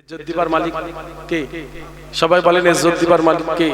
ইজ্জত দিবার মালিক কে? সবাই বলেন ইজ্জত দিবার মালিক কে?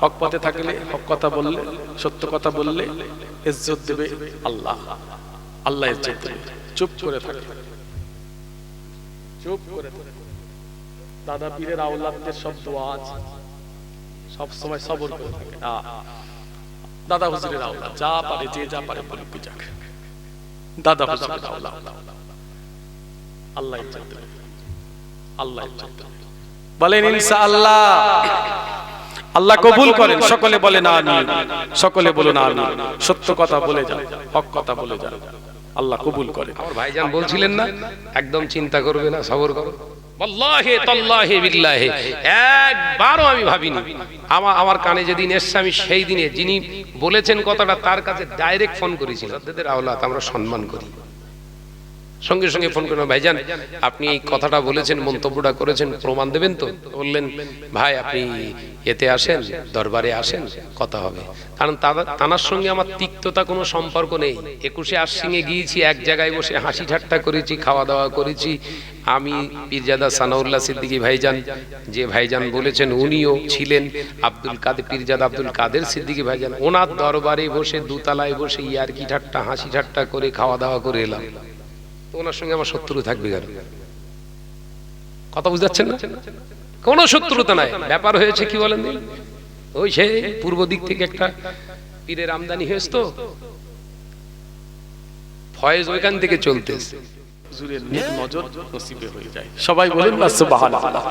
হক পথে থাকলে হক কথা বললে, সত্য কথা বললে ইজ্জত দেবে আল্লাহ। আল্লাহ ইজ্জত দেবে। চুপ করে থাকে। চুপ করে থাকে। দাদা পীরের আওলাদদের সব দোয়া আছে। সব সময় সবর করে থাকে। দাদা হুজুরের আওলাদ, যা পারে যে যা পারে বলুক যাক। দাদা হুজুরের আওলাদ। আল্লাহ ইজ্জত দেবে। আল্লাহ বলেন ইনশাআল্লাহ। আল্লাহ কবুল করেন। সকলে বলে না আমি সকলে বলো না আমি সত্য কথা বলে যান হক কথা বলে যান। আল্লাহ কবুল করেন। আমার ভাইজান বলছিলেন না? একদম চিন্তা করবে না সবর করো। বল্লাহে তল্লাহে বিল্লাহে। একবারও আমি ভাবিনি। আমার আমার কানে যেদিন এসছে আমি সেই দিনে যিনি বলেছেন কথাটা তার কাছে ডাইরেক্ট ফোন করেছি আওলাদ আমরা সম্মান করি। সঙ্গে সঙ্গে ফোন করলাম ভাইজান আপনি এই কথাটা বলেছেন মন্তব্যটা করেছেন প্রমাণ দেবেন তো? বললেন ভাই আপনি এতে আসেন দরবারে আসেন কথা হবে। কারণ তানার সঙ্গে আমার তিক্ততা কোনো সম্পর্ক নেই। একুশে আশ্বিনে গিয়েছি এক জায়গায় বসে হাসি ঠাট্টা করেছি খাওয়া দাওয়া করেছি। আমি পীরজাদা সানাউল্লাহ সিদ্দিকী ভাইজান যে ভাইজান বলেছেন উনিও ছিলেন আব্দুল কাদের পীরজাদা আব্দুল কাদের সিদ্দিকী ভাইজান। ওনার দরবারে বসে দুতলায় বসে ইয়ারকি ঠাট্টা হাসি ঠাট্টা করে খাওয়া দাওয়া করে এলাম ওনার সঙ্গে আমার শত্রু থাকবে কেন? কথা বুঝাচ্ছেন না? কোনো শত্রুতা নাই। ব্যাপার হয়েছে কি বলেন ওই সে পূর্ব দিক থেকে একটা পীরের আমদানি হয়েছে তো। ফয়েজ ওইখান থেকে চলতেছে। হুজুরের নজর নসিবে হয়ে যায়। সবাই বলেন না সুবহানাল্লাহ।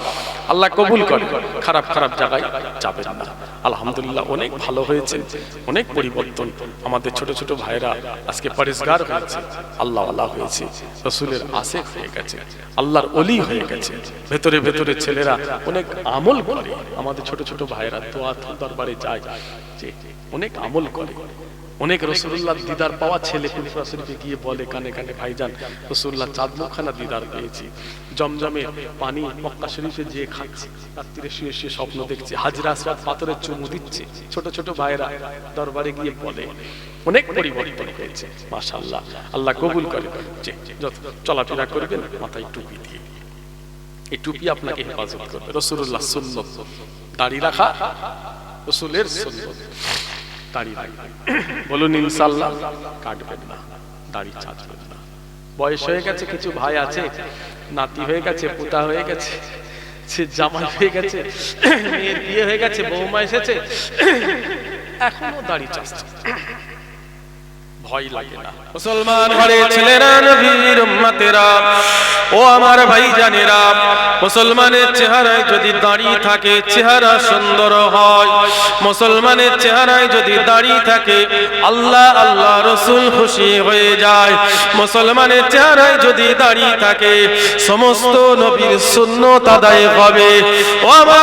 আল্লাহ কবুল করে খারাপ খারাপ জায়গায় যাবেন না। আলহামদুলিল্লাহ অনেক ভালো হয়েছে অনেক পরিবর্তন। আমাদের ছোট ছোট ভাইরা আজকে পরিষ্কার হয়েছে আল্লাহ আল্লাহ হয়েছে রসুলের হয়ে গেছে আল্লাহর অলি হয়ে গেছে। ভেতরে ভেতরে ছেলেরা অনেক আমল করে। আমাদের ছোট ছোট ভাইরা দোয়া দরবারে যায় যে অনেক আমল করে। অনেক রসুল্লাহ দিদার পাওয়া ছেলে কুলফা শরীফে গিয়ে বলে, কানে কানে, ভাইজান রসুল্লাহ চাঁদ মুখানা দিদার পেয়েছি। জমজমে পানি মক্কা শরীফে যে খাচ্ছে। রাত্রিরে শুয়ে শুয়ে স্বপ্ন দেখছে। হাজরা আসবাদ পাথরের চুমু দিচ্ছে। ছোট ছোট ভাইরা দরবারে গিয়ে বলে, অনেক পরিবর্তন হয়েছে মাশাল্লাহ আল্লাহ কবুল করে। চলাফেরা করবেন, মাথায় টুপি দিয়ে এই টুপি আপনাকে হেফাজত করবে। রসুল্লাহ সুন্নত। দাড়ি রাখা, রসুলের সুন্নত। দাড়ি রাখবেন বলুন, ইনশাল্লাহ কাটবেন না, দাড়ি চাচবেন না। বয়স হয়ে গেছে, কিছু ভাই আছে, নাতি হয়ে গেছে, পুতা হয়ে গেছে, সে জামাই হয়ে গেছে মেয়ের বিয়ে হয়ে গেছে, বৌমা এসেছে, এখনও দাড়ি চাচ্ছে ভয় লাগে না। মুসলমান ঘরে ছেলেরা, নবীর উম্মতেরা, ও আমার ভাই জানেরা মুসলমানের চেহারায় যদি দাঁড়িয়ে থাকে, চেহারা সুন্দর হয়। মুসলমানের চেহারায় যদি দাঁড়িয়ে থাকে, আল্লাহ আল্লাহ রসুল খুশি হয়ে যায়। মুসলমানের চেহারায় যদি দাঁড়িয়ে থাকে, সমস্ত নবীর সুন্নত আদায় হবে। ও আমার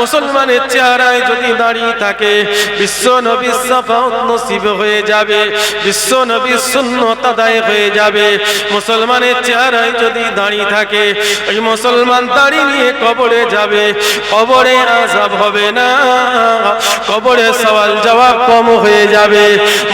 মুসলমানের চেহারায় যদি দাঁড়িয়ে থাকে, বিশ্ব নবী সাফাউত নসিব হয়ে যাবে, বিশ্ব নবী সুন্নত আদায় হয়ে যাবে। মুসলমানের চেহারায় যদি দাঁড়িয়ে থাকে, ওই মুসলমান দাঁড়িয়ে নিয়ে কবরে যাবে। কবরে আজাব হবে না, কবরে সওয়াল জবাব কম হয়ে যাবে।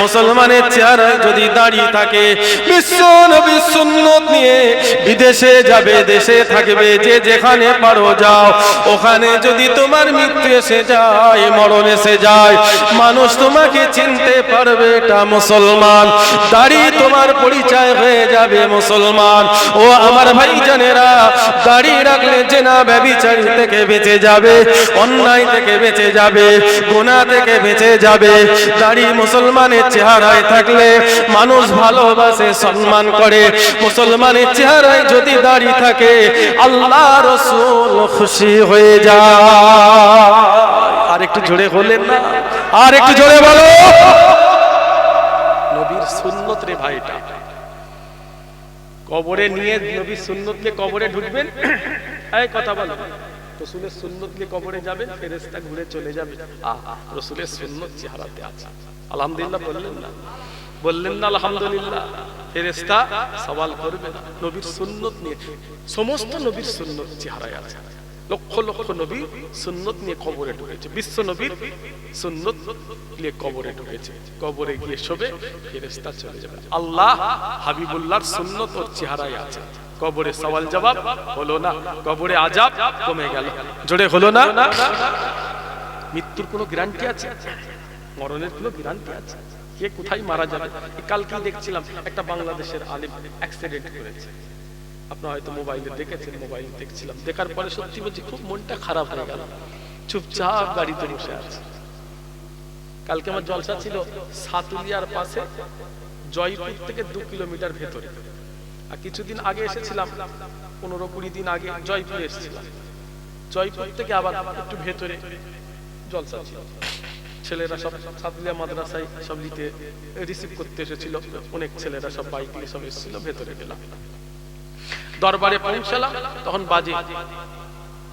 মুসলমানের চেহারায় যদি দাঁড়িয়ে থাকে, বিশ্ব নবী সুন্নত নিয়ে বিদেশে যাবে, দেশে থাকবে, যে যেখানে পারো যাও। ওখানে যদি তোমার মৃত্যু এসে যায়, মরণ এসে যায়। মানুষ তোমাকে চিনতে পারবে এটা মুসলমান। দাড়ি তোমার পরিচয় হয়ে যাবে মুসলমান। ও আমার ভাই জানেরা দাড়ি রাখলে জেনা ব্যবিচারী থেকে বেঁচে যাবে, অন্যায় থেকে বেঁচে যাবে, গুনাহ থেকে বেঁচে যাবে। দাড়ি মুসলমানের চেহারায় থাকলে মানুষ ভালোবাসে, সম্মান করে। মুসলমানের চেহারায় যদি দাড়ি থাকে, আল্লাহ রসুল খুশি হয়ে যায়। আর একটু জোরে না? আর একটু জোরে বলো। নবীর সুন্নত রে ভাইটা কবরে নিয়ে নবীর সুন্নত নিয়ে কবরে ঢুকবেন। এই কথা বলো। রসুলের সুন্নত নিয়ে কবরে যাবেন ফেরেস্তা ঘুরে চলে যাবে। আহ রসুলের সুন্নত চেহারাতে আছে। আলহামদুলিল্লাহ বললেন না। বললেন না আলহামদুলিল্লাহ। ফেরেস্তা সওয়াল করবে না। নবীর সুন্নত নিয়ে সমস্ত নবীর সুন্নত চেহারায় আছে। লক্ষ লক্ষ নবী সুন্নত নিয়ে কবরে ঢুকেছে। বিশ্ব নবীর সুন্নত নিয়ে কবরে ঢুকেছে। কবরে গিয়ে শোবে ফেরেস্তা চলে যাবে। আল্লাহ হাবিবুল্লাহর সুন্নত ওর চেহারায় আছে। কবরে সওয়াল জবাব, হলো না। কবরে আজাব কমে গেল। জোরে, হলো না? মৃত্যুর কোনো গ্যারান্টি আছে? মরণের কোনো গ্যারান্টি আছে? কে কোথায় মারা যাবে? এই কালকেই দেখছিলাম একটা বাংলাদেশের আলিম অ্যাক্সিডেন্ট করেছে। আপনারা হয়তো মোবাইলে দেখেছেন, মোবাইল দেখছিলাম। দেখার পরে সত্যি বলছি, খুব মনটা খারাপ হয়ে গেল। চুপচাপ গাড়িতে বসে আছে। কালকে আমার জলসা ছিল সাতুলিয়ার পাশে, জয়পুর থেকে দু কিলোমিটার ভেতরে। আর কিছুদিন আগে এসেছিলাম, পনেরো কুড়ি দিন আগে জয়পুরে এসেছিলাম। জয়পুর থেকে আবার একটু ভেতরে জলসা ছিল। ছেলেরা সব সাতুলিয়া মাদ্রাসায় সব নিতে রিসিভ করতে এসেছিল। অনেক ছেলেরা সব বাইক নিয়ে সব এসেছিল, ভেতরে গেলাম। দরবারে পৌঁছালাম, তখন বাজে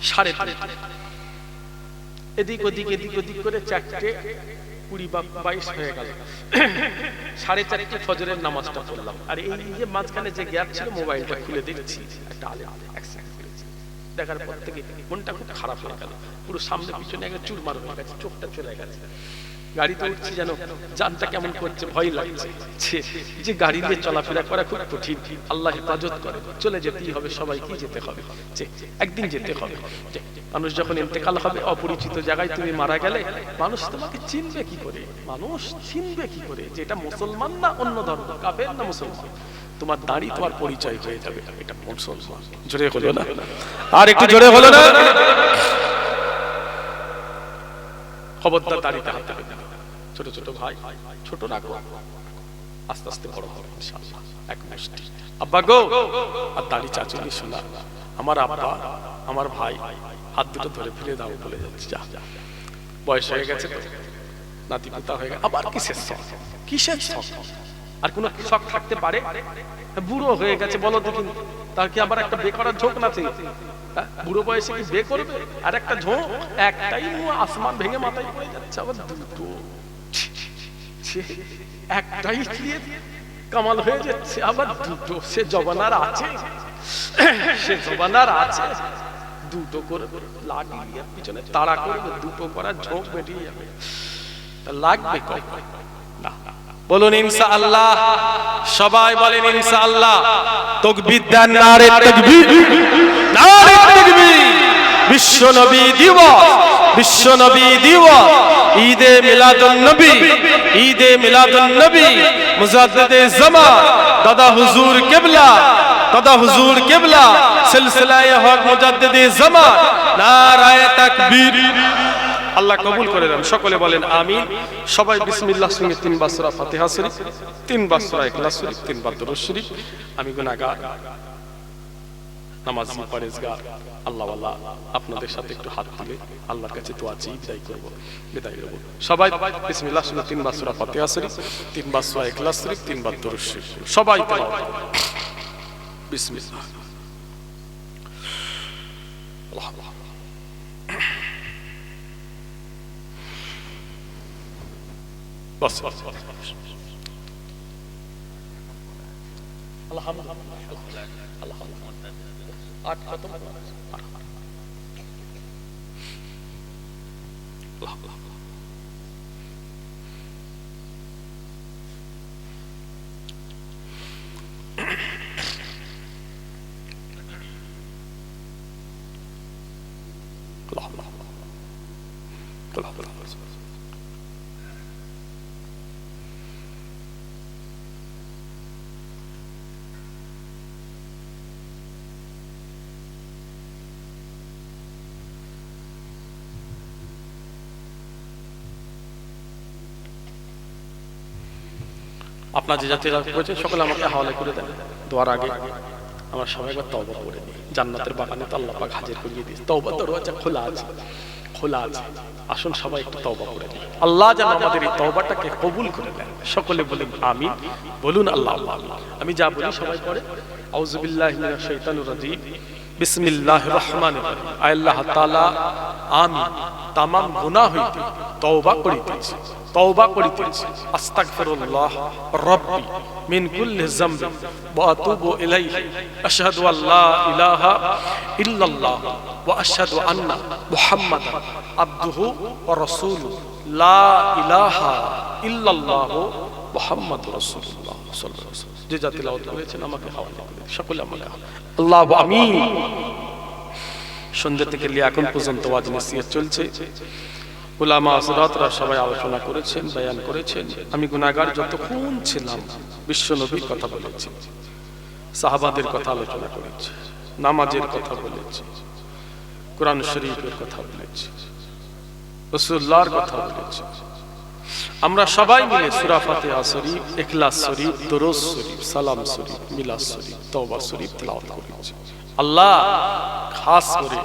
সাড়ে এদিক ওদিক এদিক ওদিক করে চারটে কুড়ি বা বাইশ হয়ে গেল। সাড়ে চারটে ফজরের নামাজটা পড়লাম। আর এই যে মাঝখানে যে গ্যাপ ছিল, মোবাইলটা খুলে দেখছি, একটা আলে। দেখার পর থেকে মনটা খুব খারাপ হয়ে গেল। পুরো সামনে পিছনে একটা চুরমার হয়ে গেছে, চোখটা চলে গেছে। গাড়িতে উঠছি যেন জানটা কেমন করছে, ভয় লাগছে। যে গাড়ি নিয়ে চলাফেরা করা খুব কঠিন। আল্লাহ হেফাজত করে। চলে যেতেই হবে সবাইকে যেতে হবে। একদিন যেতে হবে। মানুষ যখন ইন্তেকাল হবে, অপরিচিত জায়গায় তুমি মারা গেলে, মানুষ তোমাকে চিনবে কি করে? মানুষ চিনবে কি করে যে এটা মুসলমান না অন্য ধর্ম? কাফের না মুসলমান? তোমার দাড়ি তোমার পরিচয় হয়ে যাবে। এটা মুসলমান। জোরে হলো না? আর একটু জোরে হলো না? খবরদার দাড়িতে হাত দেবে না। ছোট ছোট ভাই, ছোট রাখো আস্তে আস্তে বড় হবে এক মুষ্টি আব্বা গো, আর দাড়ি চাচুলি শোনা, আমার আব্বা, আমার ভাই, হাত দুটো ধরে ফেলে দাও বলে যাচ্ছে, যা যা। বয়স হয়ে গেছে তো নাতি পুতা হয়ে গেছে আবার কিসের শখ কিসের শখ আর কোনো শখ থাকতে পারে বুড়ো হয়ে গেছে, বলো দেখি তার কি আবার একটা বে করার ঝোঁক না আছে? হ্যাঁ? বুড়ো বয়সে কি বে করবে? আর একটা ঝোঁক একটাই আসমান ভেঙে মাথায় পড়ে যাচ্ছে আবার দুটো। একটাই দিয়ে কামাল হয়ে যাচ্ছে আবার দুটো। সে জবানার আছে, সে জবানার আছে। দুটো করে লাগিয়ে পিছনে তাড়া করবে, দুটো করার ঝোঁক বেরিয়ে যাবে। লাগবে কয় না বলুন, ইনশাআল্লাহ। সবাই বলেন, ইনশাআল্লাহ। তকবীর দেন নারে তাকবীর। নারে তাকবীর। বিশ্ব নবী দিবস, বিশ্ব নবী দিবস। ঈদে মিলাদুন নবী, ঈদে মিলাদুন নবী। মুজাদ্দিদে জামান দাদা হুজুর কিবলা, দাদা হুজুর কিবলা। সিলসিলায়ে হক মুজাদ্দিদে জামান নারায়ে তাকবীর। আল্লাহ কবুল করে দেন সকলে বলেন আমি সবাই বিসমিল্লাহ সঙ্গে তিনবার সূরা ফাতিহা শরীফ তিনবার সূরা ইখলাস শরীফ তিনবার দরুদ শরীফ। আমি গুনাহগার, নামাজ পরেজগার। আল্লাহ আল্লাহ আপনাদের সাথে একটু হাত তুলে আল্লাহর কাছে তো আছি বিদায় করব বিদায় করব সবাই বিসমিল্লাহ সঙ্গে তিনবার সূরা ফাতিহা শরীফ তিনবার সূরা ইখলাস শরীফ তিনবার দরুদ শরীফ। সবাই। বিসমিল্লাহ। আল্লাহ। আল্লাহ বস বস বস আলহামদুলিল্লাহ আলহামদুলিল্লাহ আট খতম আট আল্লাহ আল্লাহ আপনার যে জাতীয় করেছেন সকলে আমাকে হাওয়ালে করে দেন। দোয়ার আগে আমার সবাই একবার তওবা করে দিই জান্নাতের বাগানে তো আল্লাহ পাক হাজির করিয়ে দিই তওবা দরওয়াজা খোলা আছে খোলা আছে। আসুন সবাই একটু তওবা করে দিই আল্লাহ যেন আমাদের এই তওবাটাকে কবুল করে নেন। সকলে বলেন আমি বলুন আল্লাহ আল্লাহ। আমি যা বলি সবাই পড়ে। আউযুবিল্লাহি মিনাশ শাইতানির রাজিম। বিসমিল্লাহির রহমানির রহিম। আল্লাহ তাআলা আমি তামাম গুনাহ হইতে তওবা করিতেছি। তওবা করিতেছি। আস্তাগফিরুল্লাহ রব্বি মিন কুল্লি যামবি ওয়া আতুবু ইলাইহি। আশহাদু আল্লা ইলাহা ইল্লাল্লাহ ওয়া আশহাদু আন্না মুহাম্মাদান আবদুহু ওয়া রাসূলুহু লা ইলাহা ইল্লাল্লাহ মোহাম্মদ রসুল্লাহ সাল্লাল্লাহু। যে জাতি লাউত করেছেন আমাকে হাওয়ালা করে। সকলে আমাকে আল্লাহ আমিন। সন্ধ্যা থেকে এখন পর্যন্ত ওয়াজ নসিহত চলছে। উলামা হযরতরা সবাই আলোচনা করেছেন, বয়ান করেছেন। আমি গুনাহগার যতক্ষণ ছিলাম বিশ্ব নবীর কথা বলেছি। সাহাবাদের কথা আলোচনা করেছি, নামাজের কথা বলেছি, কোরআন শরীফের কথা বলেছি রসুল্লাহর কথা বলেছি। আমরা সবাই মিলে সুরাফাতে শরীফ, ইখলাস শরীফ, দরুদ শরীফ, সালাম শরীফ, মিলাদ শরীফ, তওবা শরীফ তেলাওয়াত করেছি। আল্লাহ, খাস করে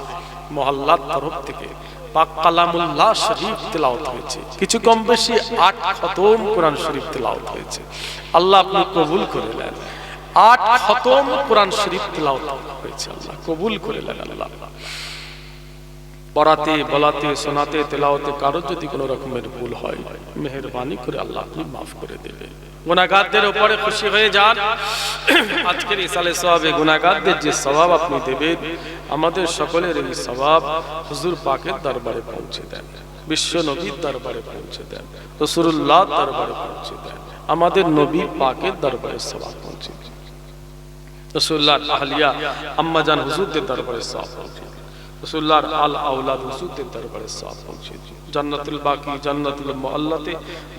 মহল্লার তরফ থেকে কিছু কম বেশি আট খতম শরীফ হয়েছে। আল্লাহ কবুল করে নেন। আট খতম শরীফ হয়েছে কবুল করে পড়াতে, বলাতে, শোনাতে তেলাওতে কারও যদি কোনো রকমের ভুল হয়, মেহরবানি করে আল্লাহ আপনি মাফ করে দেবেন। গুনাগারদের উপরে খুশি হয়ে যান। আজকের ইসালে সওয়াবে গুনাগারদের যে স্বভাব আপনি দেবেন, আমাদের সকলের এই স্বভাব হুজুর পাকের দরবারে পৌঁছে দেন, বিশ্ব নবীর দরবারে পৌঁছে দেন রসুল্লাহ দরবারে পৌঁছে দেন, আমাদের নবী পাকের দরবারে সওয়াব পৌঁছে দেন। রসুল্লাহ আহলিয়া, আম্মাজান হুজুরদের দরবারে সওয়াব পৌঁছে দেন। রসুল্লাহর আল দরবারে পৌঁছে জান্নাতুল বাকি, জান্নাতুল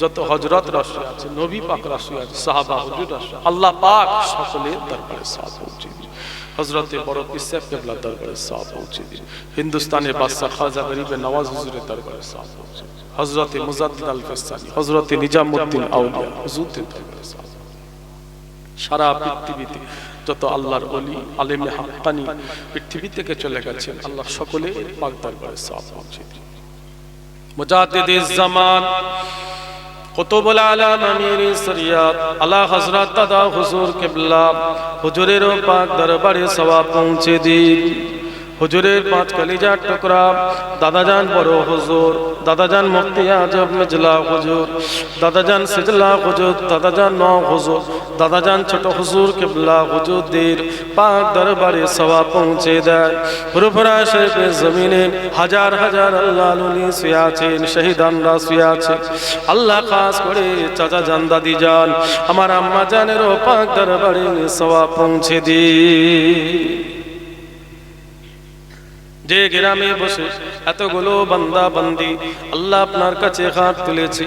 যত আছে, নবী পাক আছে, সাহাবা হুজুর আল্লাহ পাক সকলের দরবারে হযরতে বড় কেবলার দরবারে হিন্দুস্তানের বাদশা খাজা গরিবে নওয়াজ হুজুরের দরবারে দিন হযরতে মুজাদ্দিদ আল ফিসানি হযরতে নিজামউদ্দিন আউলিয়া, হুজুরদের দরবারে সওয়াব সারা পৃথিবীতে যত আল্লাহর অলি আলেমে হাক্কানি পৃথিবী থেকে চলে গেছেন। আল্লাহ সকলে পাক দরবারে সব পৌঁছে দিন মুজাদ্দিদিস জামান আলা দাদা হুজুর কিবলা, হুজুরেরও পাক দরবারে সওয়াব পৌঁছে দিন। হুজুরের পাঁচ কলিজার টুকরা। দাদাজান বড় হুজুর, দাদাজান মুফতি আজব মেজলা হুজুর, দাদাজান সিজলা হুজুর, দাদাজান ন হুজুর, দাদাজান ছোট হুজুর কেবলা হুজুরদের পাক দরবারে সওয়াব পৌঁছে দেয়। ফুরফুরা শরীফের জমিনে হাজার হাজার আল্লাহ লুলি শুয়ে আছেন, শহীদানরা শুয়ে আল্লাহ খাস করে চাচা জান দাদি যান আমার আম্মা জানেরও পাক দরবারে সওয়াব পৌঁছে দিই যে গ্রামে বসে এতগুলো বান্দা বান্দি আল্লাহ আপনার কাছে হাত তুলেছে।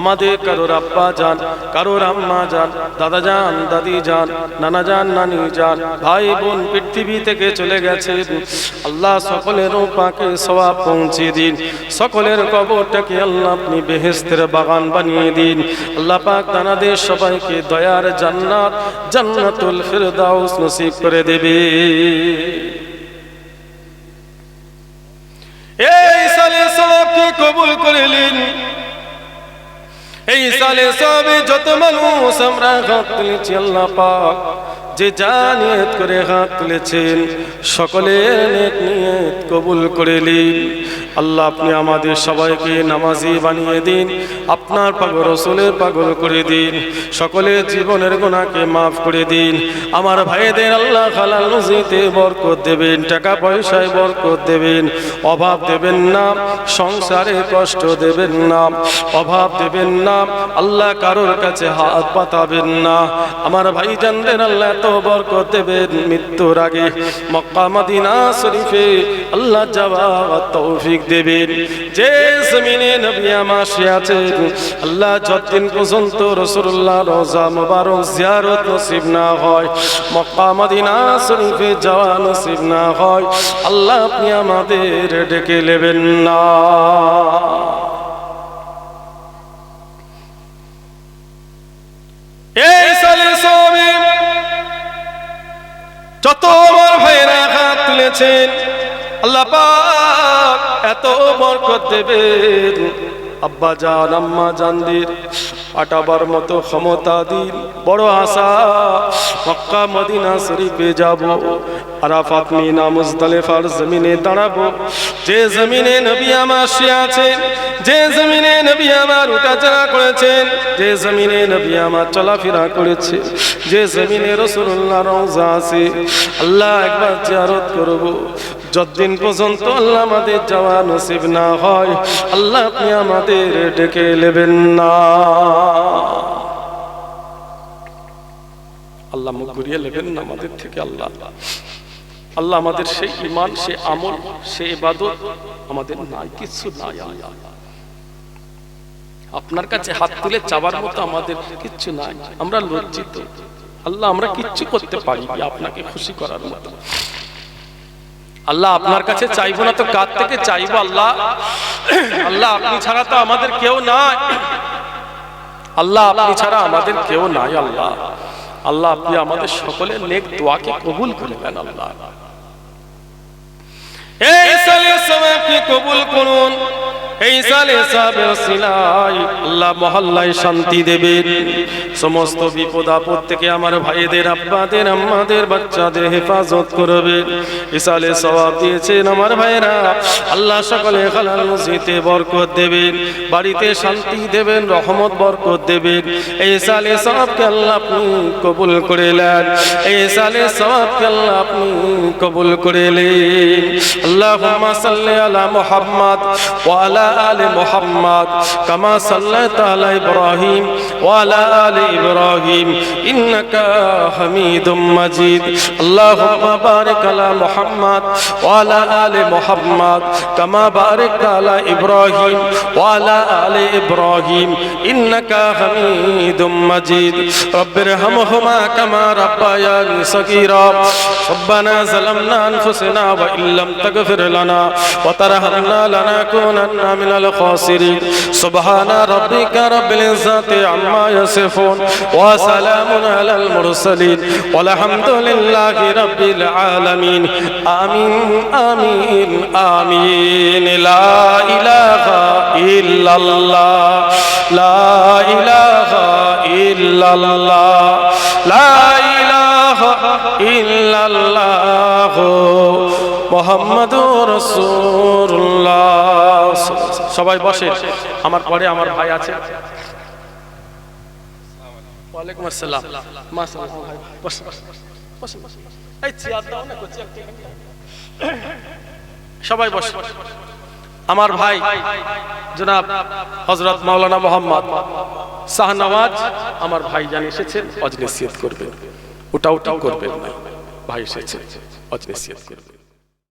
আমাদের কারোর আব্বা যান, কারোর আম্মা যান, দাদা যান, দাদি যান, নানা যান, নানি যান, ভাই বোন পৃথিবী থেকে চলে গেছে। আল্লাহ সকলেরও পাকে সওয়াব পৌঁছে দিন। সকলের কবরটাকে আল্লাহ আপনি বেহেস্তের বাগান বানিয়ে দিন। আল্লাহ পাক তানাদের সবাইকে দয়ার জান্নাত, জান্নাতুল ফিরদাউস নসিব করে দেবে এই সালে সবকে কবুল করলেন এই সালে সবে যত মানুষ আমরা হাত তুলেছি আল্লাহ পাক যে জানিয়ত করে হাত তুলেছেন সকলের নেক নিয়ত কবুল করিলেন আল্লাহ, আপনি আমাদের সবাইকে নামাজি বানিয়ে দিন, আপনার পাগল রসুলের পাগল করে দিন, সকলের জীবনের গোনাকে মাফ করে দিন। আমার ভাইদের আল্লাহ খালাল রুজিতে বরকত দেবেন, টাকা পয়সায় বরকত দেবেন, অভাব দেবেন না, সংসারে কষ্ট দেবেন না, অভাব দেবেন না, আল্লাহ কারোর কাছে হাত পাতাবেন না। আমার ভাই জানদের আল্লাহ এত মৃত্যুর আগে মক্কা মদিনা শরীফে আল্লাহ যাওয়া তৌফিক দেবেন। যে জমিনে নবী আমার আছেন, আল্লাহ যতদিন পর্যন্ত রসুল্লাহ রোজা মুবারক জিয়ারত নসিব না হয়, মক্কা মদিনা শরীফে যাওয়া নসিব না হয়, আল্লাহ আপনি আমাদের ডেকে নেবেন না। এই যত আমার ভাইরা হাত তুলেছেন, আল্লাহ পাক এত বরকত দেবেন। আব্বা জান, আম্মা জানদের আটাবার মতো ক্ষমতা দিন। বড় আশা, মক্কা, মদিনা শরীফে যাব। আরাফাত মিনা মুজদালিফার জমিনে দাঁড়াবো। যে জমিনে নবী আমার সে আছেন যে জমিনে নবী আমার উঠাচড়া করেছেন যে জমিনে নবী আমার চলাফেরা করেছে, যে জমিনে রসুল্লাহ রওজা আছে, আল্লাহ একবার জিয়ারত করব। যতদিন পর্যন্ত আল্লাহ আমাদের যাওয়া নসিব না হয়, আল্লাহ আপনি আমাদের ডেকে নেবেন না। আল্লাহ মুখ ঘুরিয়ে নেবেন না আমাদের থেকে আল্লাহ আল্লাহ। আমাদের সেই ইমান সে আমল সে ইবাদত আমাদের নাই, কিছু নাই আল্লাহ। আপনার কাছে হাত তুলে চাবার মতো আমাদের কিচ্ছু নাই, আমরা লজ্জিত। আল্লাহ আমরা কিচ্ছু করতে পারি আপনাকে খুশি করার মতো। আল্লাহ আপনার কাছে চাইব না তো কার থেকে চাইব আল্লাহ? আল্লাহ আপনি ছাড়া তো আমাদের কেউ নাই। আল্লাহ আপনি ছাড়া আমাদের কেউ নাই আল্লাহ। আল্লাহ আপনি আমাদের সকলের নেক দোয়াকে কবুল করে দেন আল্লাহ। এই সালের সময় আপনি কবুল করুন। এই আল্লাহ শান্তি দেবেন সমস্ত বিপদ আপদ থেকে আমার ভাইদের, আব্বাদের, আম্মাদের, বাচ্চাদের হেফাজত করবেন ইসালে সওয়াব দিয়েছেন আমার ভাইরা আল্লাহ সকলে খালাল বরকত দেবেন, বাড়িতে শান্তি দেবেন, রহমত বরকত দেবেন। এই সালে সওয়াবকে আল্লাহ আপনি কবুল করে এই সালে সওয়াবকে আল্লাহ আপনি কবুল করে নেন। আল্লাহুম্মা সাল্লি আলা মুহাম্মদ ওয়া وعلى آل محمد كما صليت على إبراهيم وعلى آل إبراهيم إنك حميد مجيد اللهم بارك على محمد وعلى آل محمد كما باركت على إبراهيم وعلى آل إبراهيم إنك حميد مجيد رب ارحمهما كما ربياني صغيرا ربنا ظلمنا أنفسنا وإن لم تغفر لنا وترحمنا لنكونن من الخاسرين سبحان ربك رب العزه عما يصفون وسلام على المرسلين والحمد لله رب العالمين امين امين امين لا اله الا الله لا اله الا الله لا اله الا الله محمد رسول الله সবাই বসে, আমার পরে আমার ভাই আছে। ওয়ালাইকুম সবাই বস। আমার ভাই, জনাব হজরত মাওলানা মোহাম্মদ শাহনওয়াজ, আমার ভাই জান এসেছেন অজনেসিয়ত করবেন ওটা ওটাও করবেন ভাই এসেছে, অজনেসিয়ত করবেন